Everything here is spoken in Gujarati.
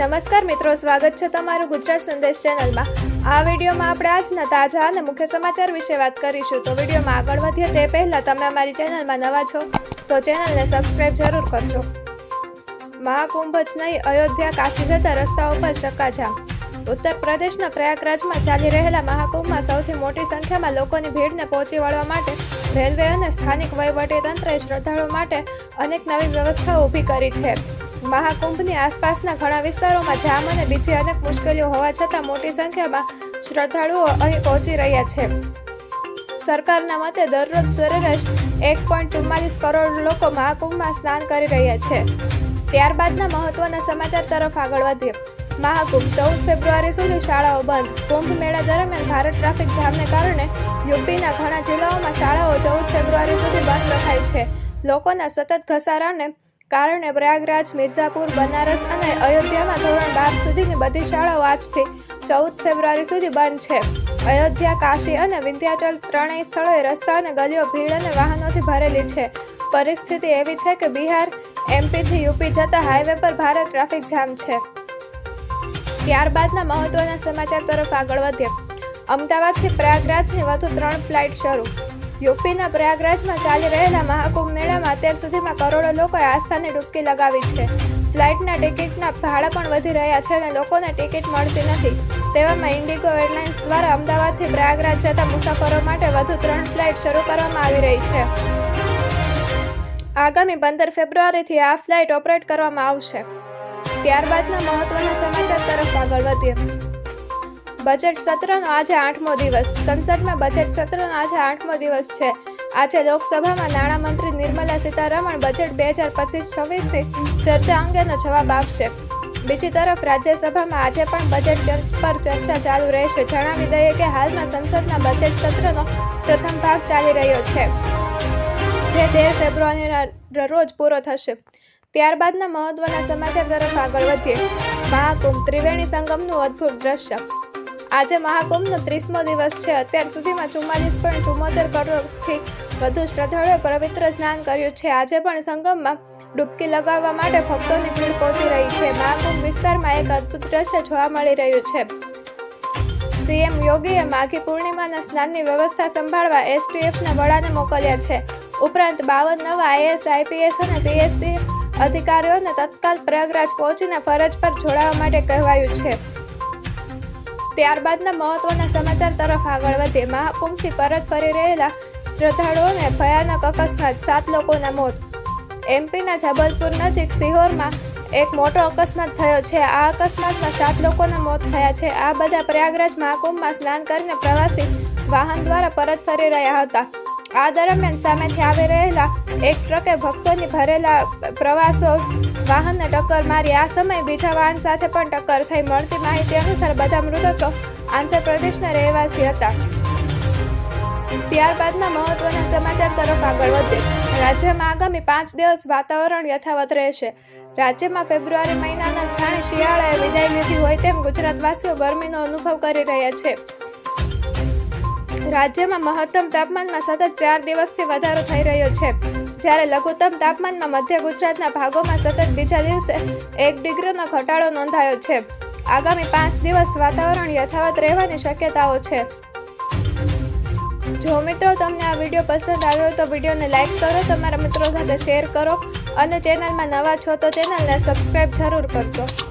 નમસ્કાર મિત્રો, સ્વાગત છે તમારું ગુજરાત સંદેશ ચેનલમાં. આ વિડીયોમાં આપણે આજના તાજા અને મુખ્ય સમાચાર વિશે વાત કરીશું. તો વિડીયોમાં આગળ વધીએ તે પહેલાં તમે અમારી ચેનલમાં નવા છો, તો ચેનલને સબસ્ક્રાઈબ જરૂર કરજો. મહાકુંભ જ નહીં, અયોધ્યા, કાશી જતા રસ્તાઓ પર ચક્કાજામ ઉત્તર પ્રદેશના પ્રયાગરાજમાં ચાલી રહેલા મહાકુંભમાં સૌથી મોટી સંખ્યામાં લોકોની ભીડને પહોંચી વળવા માટે રેલવે અને સ્થાનિક વહીવટીતંત્રએ શ્રદ્ધાળુઓ માટે અનેક નવી વ્યવસ્થાઓ ઊભી કરી છે. મહાકુંભની આસપાસના ઘણા વિસ્તારોમાં જામ અને બીજી અનેક મુશ્કેલીઓ હોવા છતાં મોટી સંખ્યામાં શ્રદ્ધાળુઓ અહીં પહોંચી રહ્યા છે. સરકારના મતે દરરોજ સરેરાશ એક પોઈન્ટ ચુમ્માલીસ કરોડ લોકો મહાકુંભમાં સ્નાન કરી રહ્યા છે. ત્યારબાદના મહત્વના સમાચાર તરફ આગળ વધીએ. મહાકુંભ ચૌદ ફેબ્રુઆરી સુધી શાળાઓ બંધ. કુંભ મેળા દરમિયાન ભારે ટ્રાફિક જામને કારણે યુપીના ઘણા જિલ્લાઓમાં શાળાઓ ચૌદ ફેબ્રુઆરી સુધી બંધ રખાઈ છે. લોકોના સતત ઘસારાને કારણે પ્રયાગરાજ, મિર્ઝાપુર, બનારસ અને અયોધ્યામાં ધોરણ બાર સુધીની બધી શાળાઓ આજથી ચૌદ ફેબ્રુઆરી સુધી બંધ છે. અયોધ્યા, કાશી અને વિંધ્યાચલ ત્રણેય સ્થળોએ રસ્તા અને ગલીઓ ભીડ અને વાહનોથી ભરેલી છે. પરિસ્થિતિ એવી છે કે બિહાર એમપીથી યુપી જતા હાઈવે પર ભારે ટ્રાફિક જામ છે. ત્યારબાદના મહત્વના સમાચાર તરફ આગળ વધીએ. અમદાવાદથી પ્રયાગરાજની વધુ ત્રણ ફ્લાઇટ શરૂ. યુપીના પ્રયાગરાજમાં ચાલી રહેલા મહાકુંભ મેળામાં અત્યાર સુધીમાં કરોડો લોકોએ આસ્થાની ડૂબકી લગાવી છે. ફ્લાઇટના ટિકિટના ભાડા પણ વધી રહ્યા છે અને લોકોને ટિકિટ મળતી નથી. તેવામાં ઇન્ડિગો એરલાઇન્સ દ્વારા અમદાવાદથી પ્રયાગરાજ જતા મુસાફરો માટે વધુ ત્રણ ફ્લાઇટ શરૂ કરવામાં આવી રહી છે. આગામી પંદર ફેબ્રુઆરીથી આ ફ્લાઇટ ઓપરેટ કરવામાં આવશે. ત્યારબાદના મહત્વના સમાચાર તરફ આગળ વધીએ. બજેટ સત્રનો આજે આઠમો દિવસ. સંસદમાં બજેટ સત્રનો આજે આઠમો દિવસ છે. આજે લોકસભામાં નાણામંત્રી નિર્મલા સીતારમણ બજેટ બે હજાર પચીસ છવ્વીસની ચર્ચા અંગેનો જવાબ આપશે. બીજી તરફ રાજ્યસભામાં આજે પણ બજેટ પર ચર્ચા ચાલુ રહેશે. જણાવી દઈએ કે હાલમાં સંસદના બજેટ સત્રનો પ્રથમ ભાગ ચાલી રહ્યો છે. જે તેર ફેબ્રુઆરીના રોજ પૂરો થશે. ત્યારબાદના મહત્વના સમાચાર તરફ આગળ વધીએ. મહાકુંભ ત્રિવેણી સંગમનું અદ્ભુત દ્રશ્ય. આજે મહાકુંભનો ત્રીસમો દિવસ છે. અત્યાર સુધીમાં ચુમ્માલીસ પોઈન્ટ ચુમ્મોતેર કરોડથી વધુ શ્રદ્ધાળુઓએ પવિત્ર સ્નાન કર્યું છે. આજે પણ સંગમમાં ડૂબકી લગાવવા માટે ભક્તોની ભીડ પહોંચી રહી છે. મહાકુંભ વિસ્તારમાં એક અદ્ભુત દ્રશ્ય જોવા મળી રહ્યું છે. સીએમ યોગીએ માઘી પૂર્ણિમાના સ્નાનની વ્યવસ્થા સંભાળવા એસટીએફના વડાને મોકલ્યા છે. ઉપરાંત બાવન નવા આઈએસ આઈપીએસ અને પીએસસી અધિકારીઓને તત્કાલ પ્રયાગરાજ પહોંચીને ફરજ પર જોડાવા માટે કહેવાયું છે. ત્યારબાદના મહત્વના સમાચાર તરફ આગળ વધીએ. મહાકુંભથી પરત ફરી રહેલા શ્રદ્ધાળુઓને ભયાનક અકસ્માત, સાત લોકોના મોત. એમપીના જબલપુર નજીક સિહોરમાં એક મોટો અકસ્માત થયો છે. આ અકસ્માતમાં સાત લોકોના મોત થયા છે. આ બધા પ્રયાગરાજ મહાકુંભમાં સ્નાન કરીને પ્રવાસી વાહન દ્વારા પરત ફરી રહ્યા હતા. આ દરમિયાન સામેથી આવી રહેલા એક ટ્રકે ભક્તોની ભરેલા પ્રવાસો વાહનને ટક્કર મારી. આ સમયે બીજા વાહન સાથે પણ ટક્કર થઈ મળતી માહિતી અનુસાર બધા મૃતકો આંધ્રપ્રદેશના રહેવાસી હતા. ત્યારબાદના મહત્વના સમાચાર તરફ આગળ વધીએ. રાજ્યમાં આગામી પાંચ દિવસ વાતાવરણ યથાવત રહેશે. રાજ્યમાં ફેબ્રુઆરી મહિનાના જાણે શિયાળાએ વિદાય લીધી હોય તેમ ગુજરાતવાસીઓ ગરમીનો અનુભવ કરી રહ્યા છે. રાજ્યમાં મહત્તમ તાપમાનમાં સતત ચાર દિવસથી વધારો થઈ રહ્યો છે. જ્યારે લઘુત્તમ તાપમાનમાં મધ્ય ગુજરાતના ભાગોમાં સતત બીજા દિવસે એક ડિગ્રીનો ઘટાડો નોંધાયો છે. આગામી પાંચ દિવસ વાતાવરણ યથાવત રહેવાની શક્યતાઓ છે. જો મિત્રો તમને આ વીડિયો પસંદ આવ્યો તો વિડીયોને લાઇક કરો, તમારા મિત્રો સાથે શેર કરો અને ચેનલમાં નવા છો તો ચેનલને સબસ્ક્રાઈબ જરૂર કરજો.